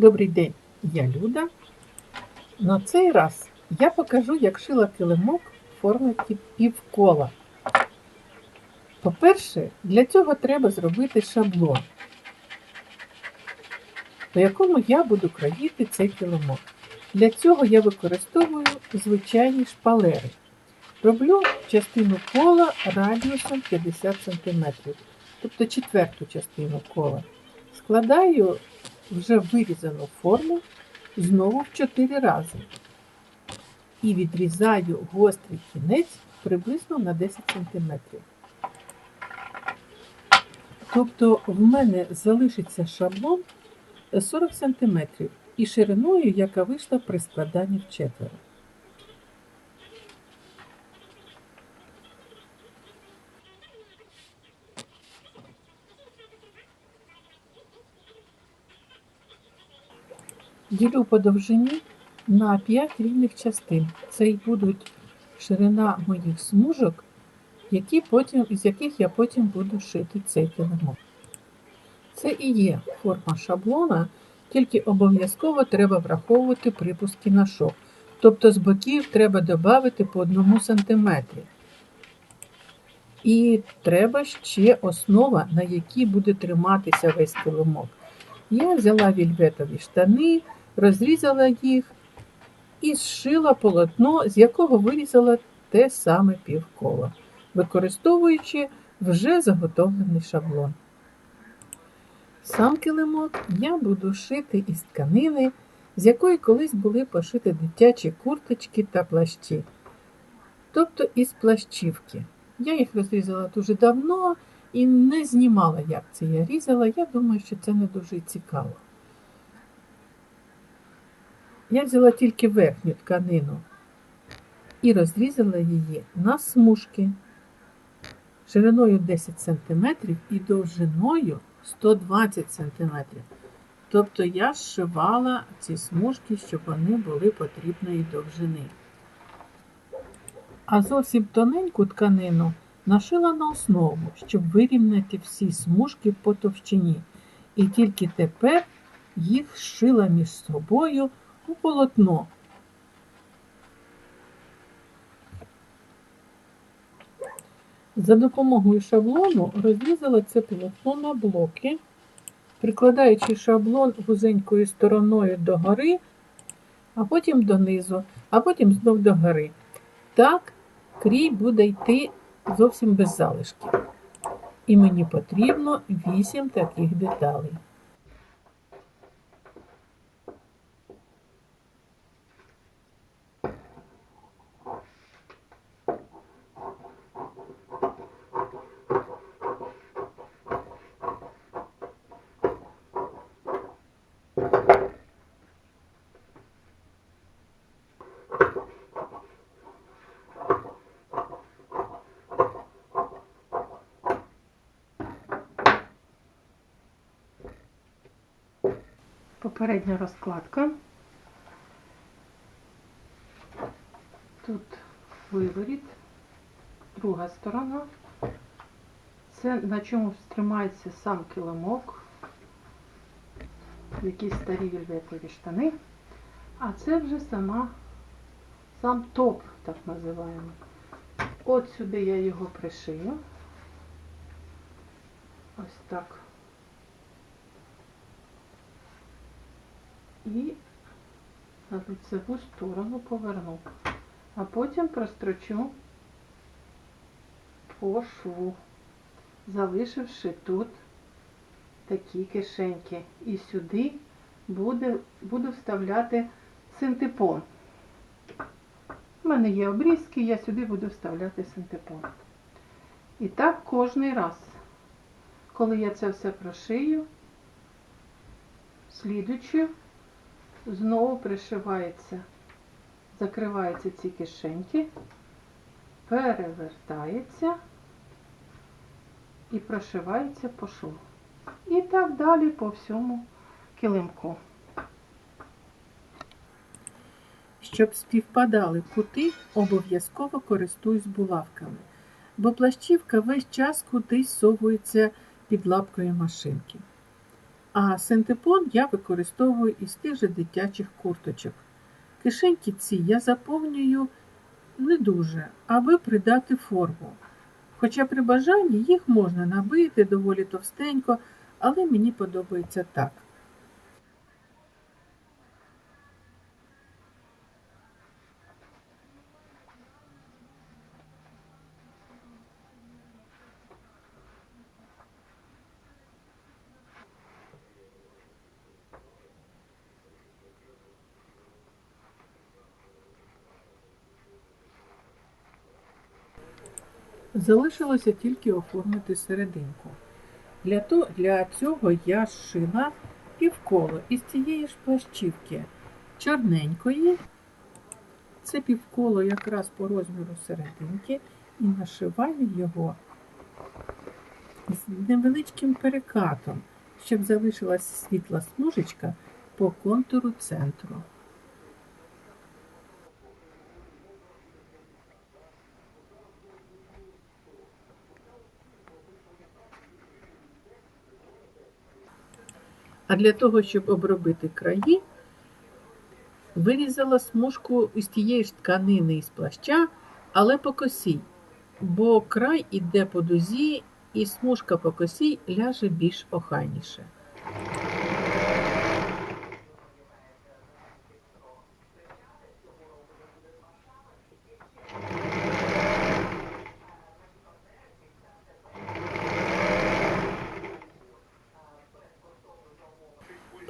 Добрий день, я Люда. На цей раз я покажу, як шила килимок в формі півкола. По-перше, для цього треба зробити шаблон, по якому я буду країти цей килимок. Для цього я використовую звичайні шпалери. Роблю частину кола радіусом 50 см, тобто четверту частину кола. Складаю вже вирізану форму знову в 4 рази. І відрізаю гострий кінець приблизно на 10 см. Тобто в мене залишиться шаблон 40 см і шириною, яка вийшла при складанні в четверо. Ділю по довжині на 5 рівних частин. Це й будуть ширина моїх смужок, які потім, із яких я потім буду шити цей килимок. Це і є форма шаблона, тільки обов'язково треба враховувати припуски на шов. Тобто з боків треба додати по 1 см. І треба ще основа, на якій буде триматися весь килимок. Я взяла вільветові штани, розрізала їх і зшила полотно, з якого вирізала те саме півкола, використовуючи вже заготовлений шаблон. Сам килимок я буду шити із тканини, з якої колись були пошити дитячі курточки та плащі, тобто із плащівки. Я їх розрізала дуже давно і не знімала, як це я різала. Я думаю, що це не дуже цікаво. Я взяла тільки верхню тканину і розрізала її на смужки шириною 10 см і довжиною 120 см. Тобто я зшивала ці смужки, щоб вони були потрібної довжини. А зовсім тоненьку тканину нашила на основу, щоб вирівняти всі смужки по товщині. І тільки тепер їх зшила між собою у полотно. За допомогою шаблону розрізала це полотно на блоки, прикладаючи шаблон вузенькою стороною догори, а потім донизу, а потім знов догори. Так крій буде йти зовсім без залишків. І мені потрібно 8 таких деталей. Попередня розкладка. Тут виворіт, друга сторона. Це на чому тримається сам килимок, якісь старі вільветові штани. А це вже сама, сам топ, так називаємо. От сюди я його пришию. Ось так. І на лицеву сторону поверну, а потім прострочу по шву, залишивши тут такі кишеньки. І сюди буде, буду вставляти синтепон. У мене є обрізки, я сюди буду вставляти синтепон. І так кожний раз, коли я це все прошию, слідучи, знову пришивається, закриваються ці кишеньки, перевертається і прошивається по шву. І так далі по всьому килимку. Щоб співпадали кути, обов'язково користуюсь булавками, бо плащівка весь час кудись совується під лапкою машинки. А синтепон я використовую із тих же дитячих курточок. Кишеньки ці я заповнюю не дуже, аби придати форму. Хоча при бажанні їх можна набити доволі товстенько, але мені подобається так. Залишилося тільки оформити серединку. Для, то, для цього я зшила півколо із цієї ж плащівки чорненької. Це півколо якраз по розміру серединки і нашиваю його з невеличким перекатом, щоб залишилась світла смужечка по контуру центру. А для того, щоб обробити краї, вирізала смужку із тієї ж тканини із плаща, але по косі, бо край іде по дузі, і смужка по косі ляже більш охайніше.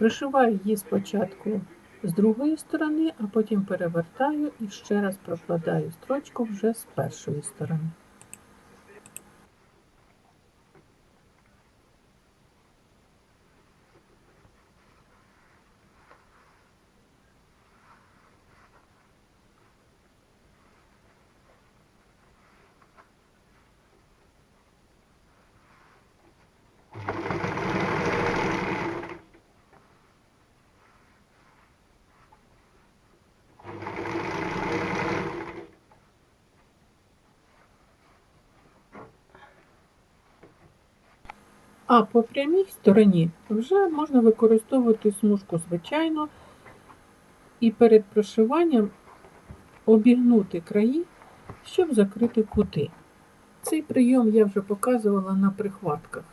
Пришиваю її спочатку з другої сторони, а потім перевертаю і ще раз прокладаю строчку вже з першої сторони. А по прямій стороні вже можна використовувати смужку звичайно і перед прошиванням обігнути краї, щоб закрити кути. Цей прийом я вже показувала на прихватках.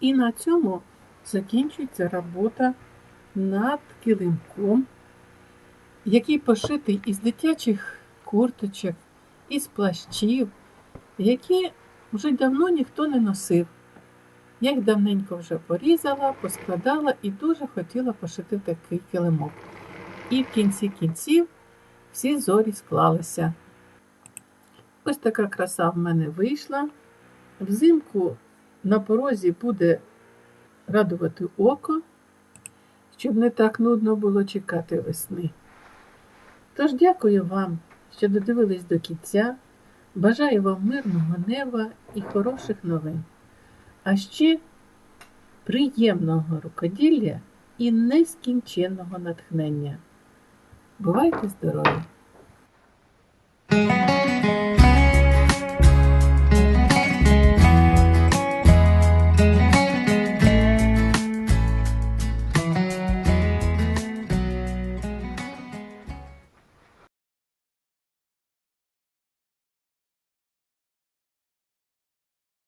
І на цьому закінчується робота над килимком який пошитий із дитячих курточок, із плащів, які вже давно ніхто не носив. Я їх давненько вже порізала, поскладала і дуже хотіла пошити такий килимок. І в кінці кінців всі зорі склалися. Ось така краса в мене вийшла. Взимку на порозі буде радувати око, щоб не так нудно було чекати весни. Тож дякую вам, що додивились до кінця. Бажаю вам мирного неба і хороших новин. А ще приємного рукоділля і нескінченного натхнення. Бувайте здорові!